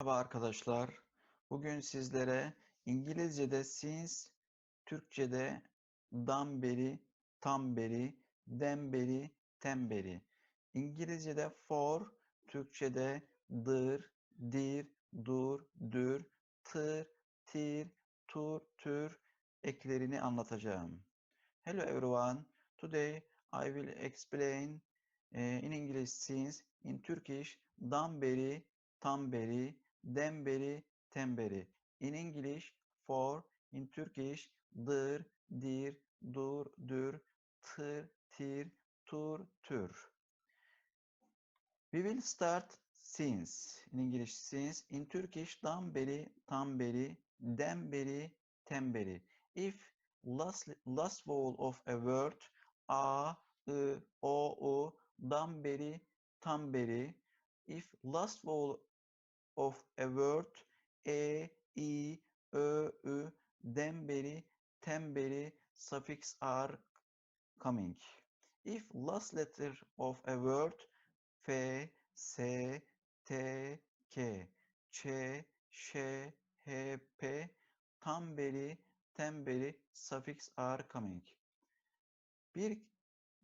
Merhaba arkadaşlar. Bugün sizlere İngilizce'de since, Türkçe'de dan beri, tam beri. İngilizce'de for, Türkçe'de dır, dir, dur, dür, tır, tir, tur, tür eklerini anlatacağım. Hello everyone. Today I will explain eh, in English since, in Turkish dan beri, dem beri, tem beri. In English for, in Turkish dır, dir, dur, dür, tır, tir, tur, tür. We will start since. In English since. In Turkish dan beri, tam beri, dem beri, tem beri. If last last vowel of a word a, i, o, u, dan beri, tam beri. If last vowel of a word e, i, ö, ü, dem beri, tem beri suffix are coming. If last letter of a word f, s, t, k, ç, ş, h, p tam beri, tem beri suffix are coming. Bir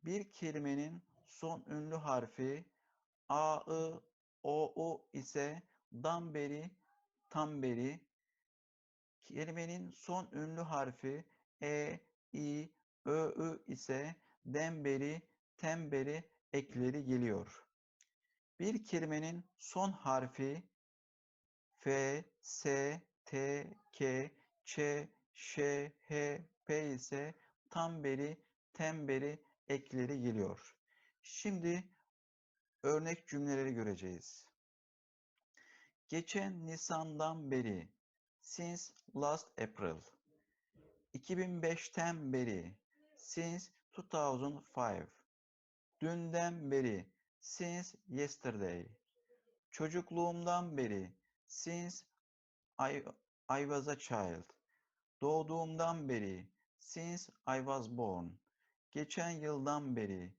bir kelimenin son ünlü harfi a, i, o, u ise dan beri, tam beri. Kelimenin son ünlü harfi e, i, ö, ü ise dem beri, tem beri ekleri geliyor. Bir kelimenin son harfi f, s, t, k, ç, ş, h, p ise tam beri, tem beri ekleri geliyor. Şimdi örnek cümleleri göreceğiz. Geçen Nisan'dan beri, since last April. 2005'ten beri, since 2005. Dünden beri, since yesterday. Çocukluğumdan beri, since I, I was a child. Doğduğumdan beri, since I was born. Geçen yıldan beri,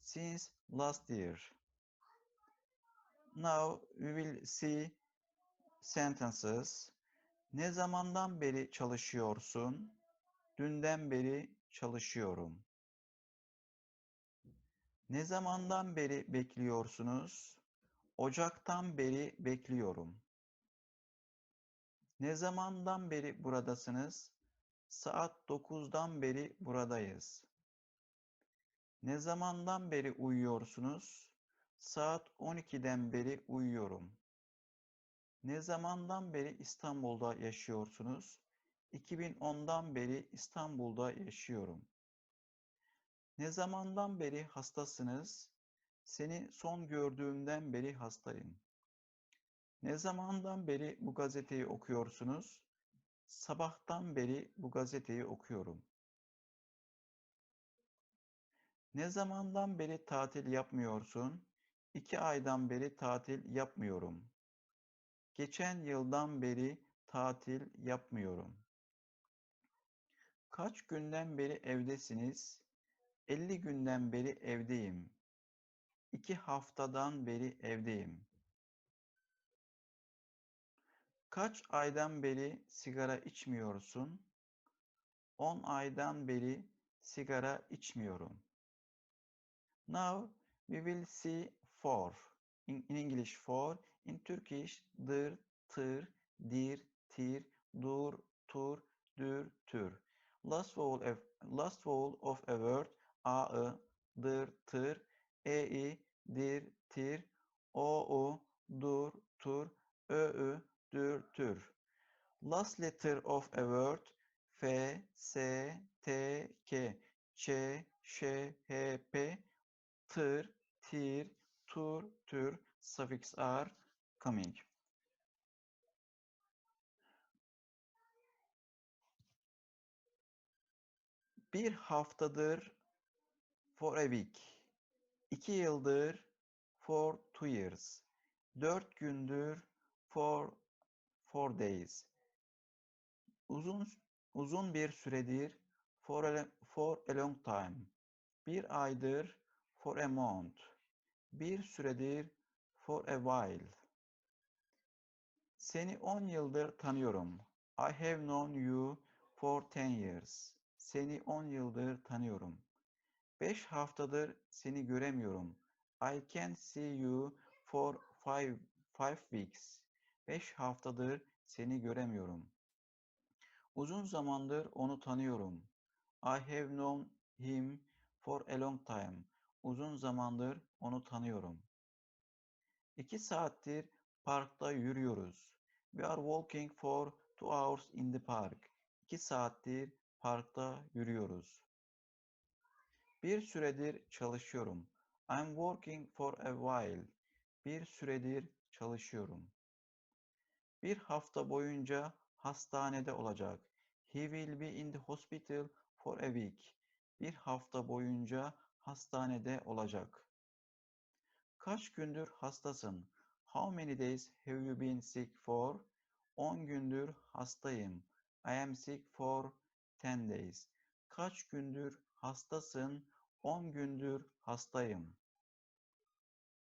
since last year. Now we will see sentences. Ne zamandan beri çalışıyorsun? Dünden beri çalışıyorum. Ne zamandan beri bekliyorsunuz? Ocaktan beri bekliyorum. Ne zamandan beri buradasınız? Saat 9'dan beri buradayız. Ne zamandan beri uyuyorsunuz? Saat 12'den beri uyuyorum. Ne zamandan beri İstanbul'da yaşıyorsunuz? 2010'dan beri İstanbul'da yaşıyorum. Ne zamandan beri hastasınız? Seni son gördüğümden beri hastayım. Ne zamandan beri bu gazeteyi okuyorsunuz? Sabahtan beri bu gazeteyi okuyorum. Ne zamandan beri tatil yapmıyorsun? İki aydan beri tatil yapmıyorum. Geçen yıldan beri tatil yapmıyorum. Kaç günden beri evdesiniz? 50 günden beri evdeyim. İki haftadan beri evdeyim. Kaç aydan beri sigara içmiyorsun? 10 aydan beri sigara içmiyorum. Now we will see for. İn English for. In Turkish dır, tır, dir, tir, dur, tur, dür, tür. Last vowel of, last vowel of a word a, ı, dır, tır, e, i, dir, tir, o, u, dur, tur, ö, ü, dür, tür. Last letter of a word f, s, t, k, ç, ş, h, p, tır, tir, tur, tür suffix are coming. Bir haftadır for a week. İki yıldır for two years. Dört gündür for four days. Uzun uzun bir süredir for a, for a long time. Bir aydır for a month. Bir süredir for a while. Seni 10 yıldır tanıyorum. I have known you for 10 years. Seni 10 yıldır tanıyorum. 5 haftadır seni göremiyorum. I can't see you for 5 five weeks. 5 haftadır seni göremiyorum. Uzun zamandır onu tanıyorum. I have known him for a long time. Uzun zamandır onu tanıyorum. İki saattir parkta yürüyoruz. We are walking for two hours in the park. İki saattir parkta yürüyoruz. Bir süredir çalışıyorum. I'm working for a while. Bir süredir çalışıyorum. Bir hafta boyunca hastanede olacak. He will be in the hospital for a week. Bir hafta boyunca hastanede olacak. Kaç gündür hastasın? How many days have you been sick for? 10 gündür hastayım. I am sick for 10 days. Kaç gündür hastasın? 10 gündür hastayım.